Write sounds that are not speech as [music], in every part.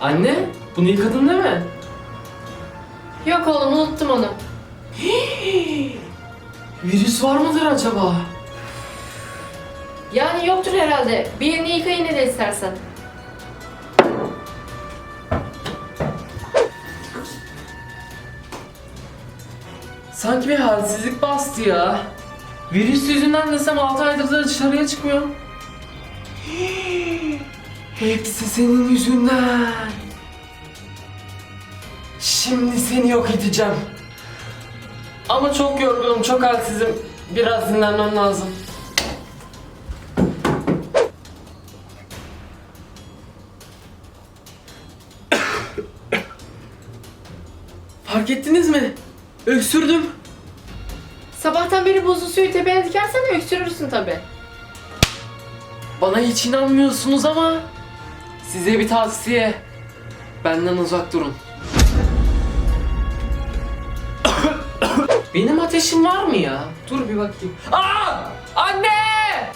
Anne, bunu yıkadın değil mi? Yok oğlum unuttum onu. [gasps] Virüs var mıdır acaba? Yani yoktur herhalde. Bir yerini yıka yine de istersen. Sanki bir halsizlik bastı ya. Virüs yüzünden desem 6 aydır da dışarıya çıkmıyorum. [gasps] Hepsi senin yüzünden. Şimdi seni yok edeceğim. Ama çok yorgunum, çok halsizim. Biraz dinlenmem lazım. Fark ettiniz mi? Öksürdüm. Sabahtan beri buzlu suyu tepene dikersen öksürürsün tabi. Bana hiç inanmıyorsunuz ama size bir tavsiye. Benden uzak durun. Benim ateşim var mı ya? Dur bir bakayım. Aa! Anne!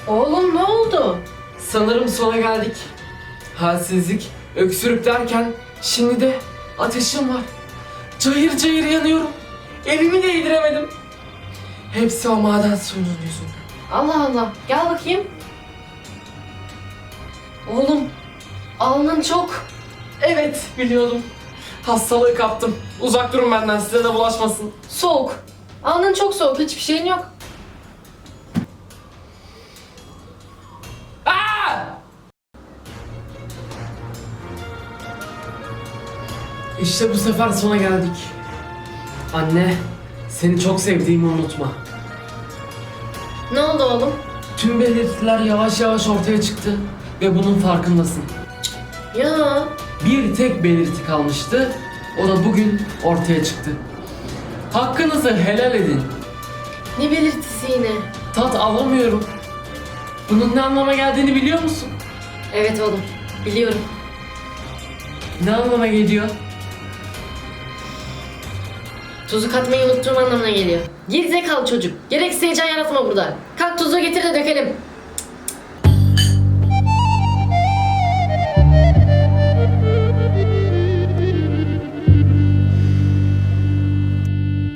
Oğlum ne oldu? Sanırım sona geldik. Halsizlik, öksürük derken şimdi de ateşim var. Cayır cayır yanıyorum. Elimi değdiremedim. Hepsi o maden suyunun yüzünden. Allah Allah. Gel bakayım. Alnın çok. Evet biliyordum. Hastalığı kaptım. Uzak durun benden size de bulaşmasın. Soğuk. Alnın çok soğuk. Hiçbir şeyin yok. Aa! İşte bu sefer sona geldik. Anne, seni çok sevdiğimi unutma. Ne oldu oğlum? Tüm belirtiler yavaş yavaş ortaya çıktı ve bunun farkındasın. Ya Bir tek belirti kalmıştı. O da bugün ortaya çıktı. Hakkınızı helal edin. ne belirtisi yine? Tat alamıyorum. Bunun ne anlama geldiğini biliyor musun? Evet oğlum. Biliyorum. Ne anlama geliyor? Tuzu katmayı unuttuğum anlamına geliyor. Gerizekalı çocuk. Gereksiz heyecan yaratma burada. Kalk tuzu getir de dökelim.